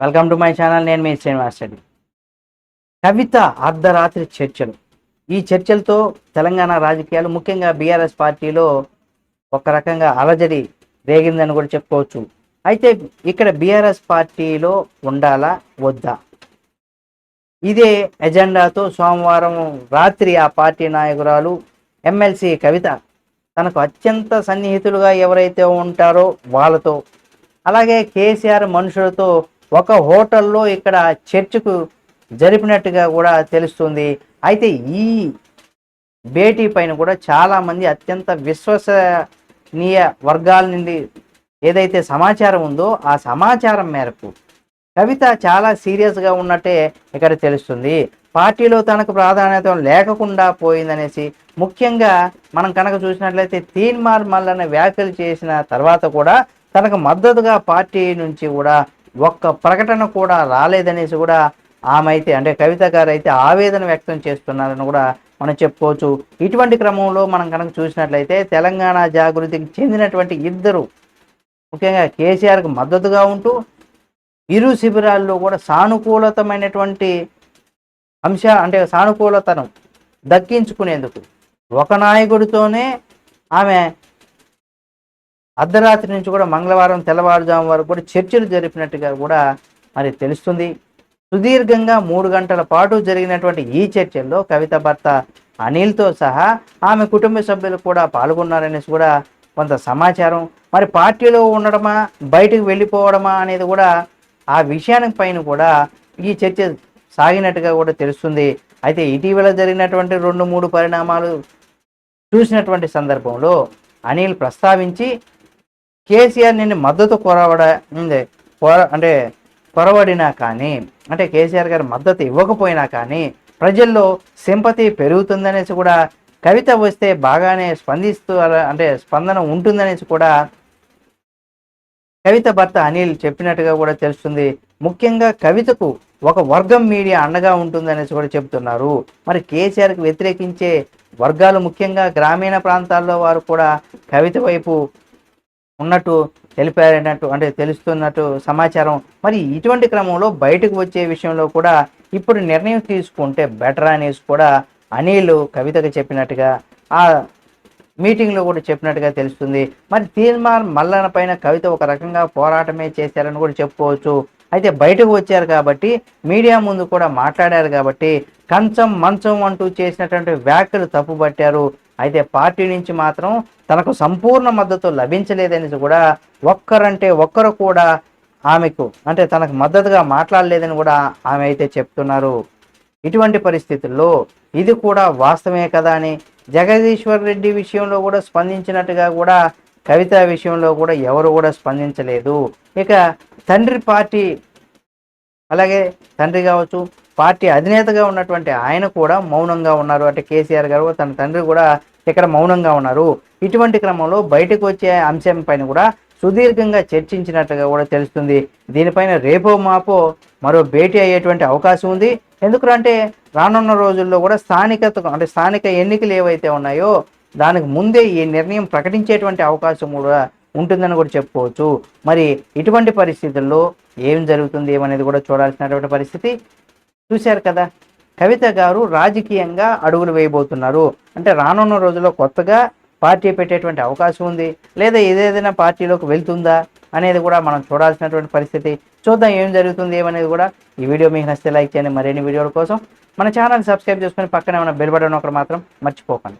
Welcome to my channel నేను మీ శ్రీనివాస్ రెడ్డి. కవిత అర్ధరాత్రి చర్చలు. ఈ చర్చలతో తెలంగాణ రాజకీయాలు ముఖ్యంగా బీఆర్ఎస్ పార్టీలో ఒక రకంగా అలజడి రేగిందని కూడా చెప్పుకోవచ్చు. అయితే ఇక్కడ బీఆర్ఎస్ పార్టీలో ఉండాలా వద్దా? ఇదే ఎజెండాతో సోమవారం రాత్రి ఆ పార్టీ నాయకురాలు ఎమ్మెల్సీ కవిత తనకు అత్యంత సన్నిహితులుగా ఎవరైతే ఉంటారో వాళ్ళతో అలాగే కేసీఆర్ మనుషులతో ఒక హోటల్లో ఇక్కడ చర్చకు జరిపినట్టుగా కూడా తెలుస్తుంది. అయితే ఈ భేటీ పైన కూడా చాలామంది అత్యంత విశ్వసనీయ వర్గాల నుండి ఏదైతే సమాచారం ఉందో ఆ సమాచారం మేరకు కవిత చాలా సీరియస్గా ఉన్నట్టే ఇక్కడ తెలుస్తుంది. పార్టీలో తనకు ప్రాధాన్యత లేకుండా పోయిందనేసి ముఖ్యంగా మనం కనుక చూసినట్లయితే తీన్మార్ మల్లన్న వ్యాఖ్యలు చేసిన తర్వాత కూడా తనకు మద్దతుగా పార్టీ నుంచి కూడా ఒక్క ప్రకటన కూడా రాలేదనేసి కూడా ఆమె అయితే అంటే కవిత గారు అయితే ఆవేదన వ్యక్తం చేస్తున్నారని కూడా మనం చెప్పుకోవచ్చు. ఇటువంటి క్రమంలో మనం కనుక చూసినట్లయితే తెలంగాణ జాగృతికి చెందినటువంటి ఇద్దరు ముఖ్యంగా కేసీఆర్కు మద్దతుగా ఉంటూ ఇరు శిబిరాల్లో కూడా సానుకూలతమైనటువంటి అంశ అంటే సానుకూలతను దక్కించుకునేందుకు ఒక నాయకుడితోనే ఆమె అర్ధరాత్రి నుంచి కూడా మంగళవారం తెల్లవారుజాము వరకు కూడా చర్చలు జరిపినట్టుగా కూడా మరి తెలుస్తుంది. సుదీర్ఘంగా మూడు గంటల పాటు జరిగినటువంటి ఈ చర్చల్లో కవిత భర్త అనిల్తో సహా ఆమె కుటుంబ సభ్యులు కూడా పాల్గొన్నారనేసి కూడా కొంత సమాచారం. మరి పార్టీలో ఉండడమా బయటకు వెళ్ళిపోవడమా అనేది కూడా ఆ విషయానికి పైన కూడా ఈ చర్చ సాగినట్టుగా కూడా తెలుస్తుంది. అయితే ఇటీవల జరిగినటువంటి రెండు మూడు పరిణామాలు చూసినటువంటి సందర్భంలో అనిల్ ప్రస్తావించి కేసీఆర్ నేను మద్దతు కొరవడ కొర అంటే కొరవడినా కానీ అంటే కేసీఆర్ గారి మద్దతు ఇవ్వకపోయినా కానీ ప్రజల్లో సింపతి పెరుగుతుందనేసి కూడా కవిత వస్తే బాగానే స్పందిస్తూ అలా- అంటే స్పందన ఉంటుందనేసి కూడా కవిత భర్త అనిల్ చెప్పినట్టుగా కూడా తెలుస్తుంది. ముఖ్యంగా కవితకు ఒక వర్గం మీడియా అండగా ఉంటుందనేసి కూడా చెబుతున్నారు మరి కేసీఆర్కి వ్యతిరేకించే వర్గాలు ముఖ్యంగా గ్రామీణ ప్రాంతాల్లో వారు కూడా కవిత వైపు ఉన్నట్టు తెలిపారన్నట్టు అంటే తెలుస్తున్నట్టు సమాచారం. మరి ఇటువంటి క్రమంలో బయటకు వచ్చే విషయంలో కూడా ఇప్పుడు నిర్ణయం తీసుకుంటే బెటర్ అనేసి కూడా అనిల్ కవితకు చెప్పినట్టుగా ఆ మీటింగ్లో కూడా చెప్పినట్టుగా తెలుస్తుంది. మరి తీర్మాన్ మల్లన పైన కవిత ఒక రకంగా పోరాటమే చేశారని కూడా చెప్పుకోవచ్చు. అయితే బయటకు వచ్చారు కాబట్టి మీడియా ముందు కూడా మాట్లాడారు కాబట్టి కంచం మంచం అంటూ చేసినటువంటి వ్యాఖ్యలు తప్పుపట్టారు. అయితే పార్టీ నుంచి మాత్రం తనకు సంపూర్ణ మద్దతు లభించలేదని కూడా ఒక్కరంటే ఒక్కరు కూడా ఆమెకు అంటే తనకు మద్దతుగా మాట్లాడలేదని కూడా ఆమె అయితే చెప్తున్నారు. ఇటువంటి పరిస్థితుల్లో ఇది కూడా వాస్తవమే కదా అని జగదీశ్వర్ రెడ్డి విషయంలో కూడా స్పందించినట్టుగా కూడా కవిత విషయంలో కూడా ఎవరు కూడా స్పందించలేదు. ఇక తండ్రి పార్టీ అలాగే తండ్రి కావచ్చు పార్టీ అధినేతగా ఉన్నటువంటి ఆయన కూడా మౌనంగా ఉన్నారు. అంటే కేసీఆర్ గారు తన తండ్రి కూడా ఇక్కడ మౌనంగా ఉన్నారు. ఇటువంటి క్రమంలో బయటకు వచ్చే అంశం పైన కూడా సుదీర్ఘంగా చర్చించినట్టుగా కూడా తెలుస్తుంది. దీనిపైన రేపో మాపో మరో భేటీ అయ్యేటువంటి అవకాశం ఉంది. ఎందుకంటే రానున్న రోజుల్లో కూడా స్థానికత అంటే స్థానిక ఎన్నికలు ఏవైతే ఉన్నాయో దానికి ముందే ఈ నిర్ణయం ప్రకటించేటువంటి అవకాశం కూడా ఉంటుందని కూడా చెప్పుకోవచ్చు. మరి ఇటువంటి పరిస్థితుల్లో ఏం జరుగుతుంది ఏమనేది కూడా చూడాల్సినటువంటి పరిస్థితి చూశారు కదా? కవిత గారు రాజకీయంగా అడుగులు వేయబోతున్నారు. అంటే రానున్న రోజుల్లో కొత్తగా పార్టీ పెట్టేటువంటి అవకాశం ఉంది. లేదా ఏదేదైనా పార్టీలోకి వెళ్తుందా అనేది కూడా మనం చూడాల్సినటువంటి పరిస్థితి. చూద్దాం ఏం జరుగుతుంది ఏమనేది కూడా ఈ వీడియో మీకు నచ్చితే లైక్ చేయండి. మరిన్ని వీడియోల కోసం మన ఛానల్ సబ్స్క్రైబ్ చేసుకొని పక్కనే ఉన్న బెల్ బటన్ ఒకటి మాత్రం మర్చిపోకండి.